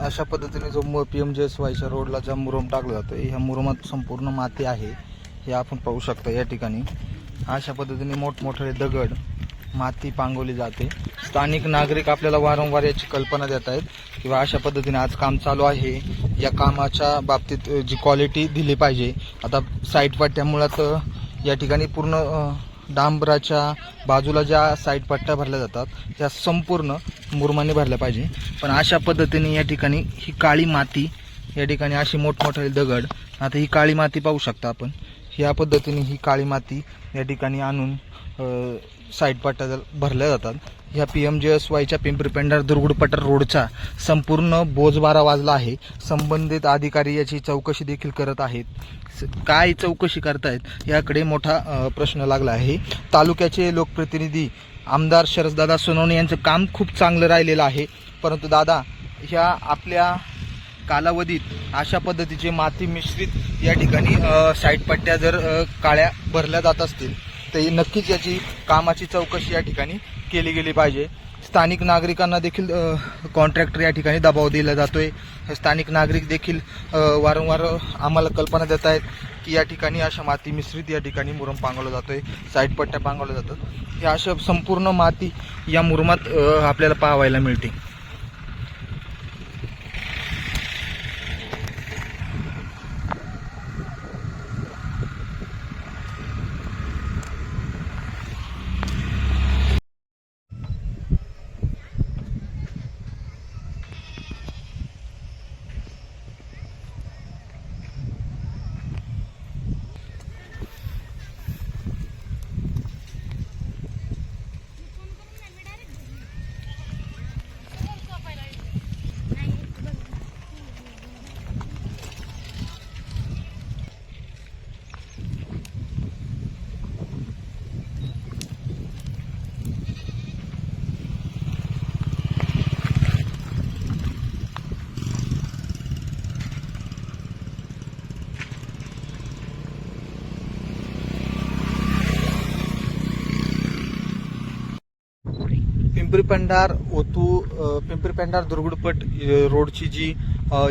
अशा पद्धतीने जो पी एम जे एस वायच्या रोडला ज्या मुरुम टाकला जातो ह्या मुरुमात संपूर्ण माती आहे हे आपण पाहू शकता या ठिकाणी. अशा पद्धतीने मोठमोठे दगड माती पांगवली जाते. स्थानिक नागरिक आपल्याला वारंवार याची कल्पना देत आहेत किंवा अशा पद्धतीने आज काम चालू आहे. या कामाच्या बाबतीत जी क्वालिटी दिली पाहिजे. आता साईट पट्ट्या या ठिकाणी पूर्ण डांबराच्या बाजूला ज्या साईड पट्ट्या भरल्या जातात त्या संपूर्ण मुरमाने भरल्या पाहिजे. पण अशा पद्धतीने या ठिकाणी ही काळी माती या ठिकाणी अशी मोठमोठे दगड आता ही काळी माती पाहू शकता आपण. या पद्धतीने ही काळी माती या ठिकाणी आणून अ, साईड भरल्या जातात. ह्या पी एम जे एस वायच्या पिंपरी पेंढार दुर्गुडपटर रोडचा संपूर्ण बोजबारा वाजला आहे. संबंधित अधिकारी याची चौकशी देखील करत आहेत. स- काय चौकशी करतायत याकडे मोठा प्रश्न लागला आहे. तालुक्याचे लोकप्रतिनिधी आमदार शरददादा सोनवणे यांचं काम खूप चांगलं राहिलेलं आहे. परंतु दादा ह्या आपल्या कालावधीत अशा पद्धतीचे माती मिश्रित या ठिकाणी अ, साईड पट्ट्या जर काळ्या भरल्या जात असतील तर नक्कीच याची कामाची चौकशी या ठिकाणी केली गेली पाहिजे. स्थानिक नागरिकांना देखील कॉन्ट्रॅक्टर या ठिकाणी दबाव दिला जातोय. स्थानिक नागरिक देखील वारंवार आम्हाला कल्पना देत आहेत की या ठिकाणी अशा माती मिश्रित या ठिकाणी मुरम पांगवला जातोय साईड पट्ट्या पांगवल्या जातात. या अशा संपूर्ण माती या मुरमात आपल्याला पाहायला मिळते पिंपरी पेंढार ओतू पिंपरी पेंढार दुर्गुडपट रोडची जी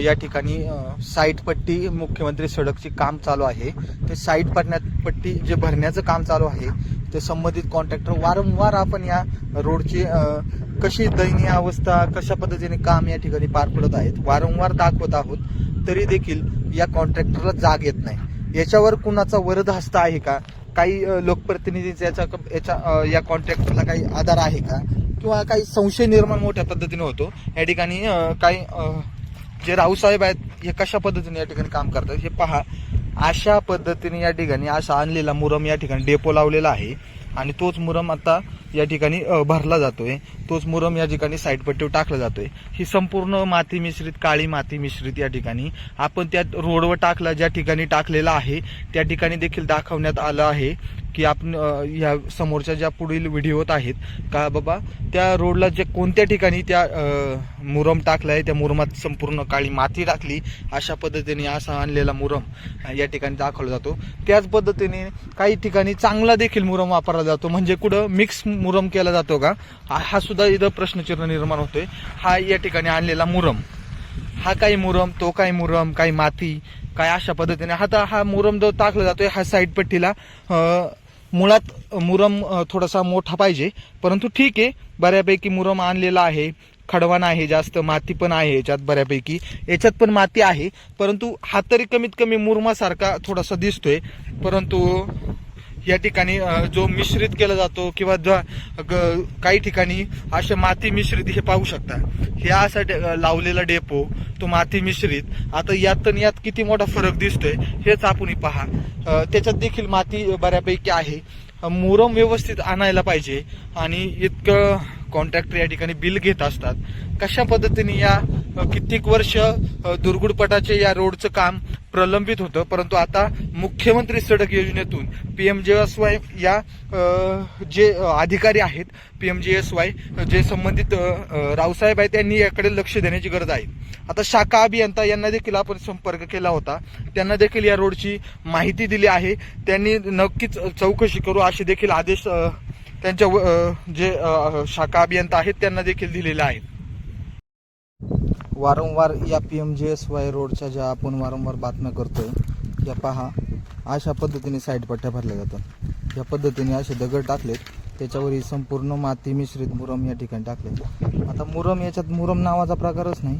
या ठिकाणी साईट पट्टी मुख्यमंत्री सडकची काम चालू आहे. ते साईट पडण्यात पट्टी जे भरण्याचं काम चालू आहे ते संबंधित कॉन्ट्रॅक्टर वारंवार आपण या रोडची कशी दयनीय अवस्था कशा पद्धतीने काम या ठिकाणी पार पडत आहेत वारंवार दाखवत आहोत तरी देखील या कॉन्ट्रॅक्टरला जाग येत नाही. याच्यावर कुणाचा वरद हस्त आहे का? काही लोकप्रतिनिधीचा याचा याच्या या कॉन्ट्रॅक्टरला काही आधार आहे का? किंवा काही संशय निर्माण मोठ्या पद्धतीने होतो. या ठिकाणी काही जे राऊसाहेब आहेत हे कशा पद्धतीने या ठिकाणी काम करतात हे पहा. अशा पद्धतीने या ठिकाणी असा आणलेला मुरम या ठिकाणी डेपो लावलेला आहे. आणि तोच मुरम आता या ठिकाणी भरला जातोय. तोच मुरम या ठिकाणी साईड पट्टीवर टाकला जातोय. ही संपूर्ण माती मिश्रित काळी माती मिश्रित या ठिकाणी. आपण त्या रोडवर टाकला ज्या ठिकाणी टाकलेला आहे त्या ठिकाणी देखील दाखवण्यात आलं आहे की आपण या ह्या समोरच्या ज्या पुढील व्हिडिओत आहेत का बाबा त्या रोडला जे कोणत्या ठिकाणी त्या मुरम मुरम टाकलाय त्या मुरमात संपूर्ण काळी माती टाकली अशा पद्धतीने असा आणलेला मुरम या ठिकाणी दाखवला जातो. त्याच पद्धतीने काही ठिकाणी चांगला देखील मुरम वापरला जातो. म्हणजे कुठं मिक्स मुरम केला जातो का? हा सुद्धा इथं प्रश्नचिन्ह निर्माण होतोय. हा या ठिकाणी आणलेला मुरम. हा काही मुरम? तो काही मुरम? काही माती? काय अशा पद्धतीने? आता हा मुरम जो टाकला जातोय हा साईड पट्टीला मुळात मुरम थोडासा मोठा पाहिजे. परंतु ठीक आहे बऱ्यापैकी मुरम आणलेला आहे. खडवाण आहे जास्त माती पण आहे याच्यात बऱ्यापैकी. याच्यात पण माती आहे. परंतु हा तरी कमीत कमी मुरमासारखा थोडासा दिसतोय. परंतु या ठिकाणी जो मिश्रित केला जातो किंवा ग- काही ठिकाणी असे माती मिश्रित हे पाहू शकता. हे असा डे- लावलेला डेपो तो माती मिश्रित. आता यात आणि यात किती मोठा फरक दिसतोय हेच आपण पहा. त्याच्यात देखील माती बऱ्यापैकी आहे. मुरम व्यवस्थित आणायला पाहिजे आणि इतकं कॉन्ट्रॅक्टर या ठिकाणी बिल घेत असतात. कशा पद्धतीने या कित्येक वर्ष दुर्गुडपटाचे या रोडचं काम प्रलंबित होतं परंतु आता मुख्यमंत्री सडक योजनेतून P M J S Y या जे अधिकारी आहेत P M J S Y जे संबंधित रावसाहेब आहेत त्यांनी याकडे लक्ष देण्याची गरज आहे. आता शाखा अभियंता यांना देखील आपण संपर्क केला होता. त्यांना देखील या रोडची माहिती दिली आहे. त्यांनी नक्कीच चौकशी करू असे देखील आदेश त्यांच्या व- जे शाखा अभियंता आहेत त्यांना देखील दिलेले आहेत. वारंवार या P M J S Y रोडच्या ज्या आपण वारंवार बातम्या करतोय या पहा अशा पद्धतीने साईड पट्ट्या भरल्या जातात. या पद्धतीने असे दगड टाकलेत त्याच्यावर ही संपूर्ण माती मिश्रित मुरम या ठिकाणी टाकले आता मुरम याच्यात मुरम नावाचा प्रकारच नाही.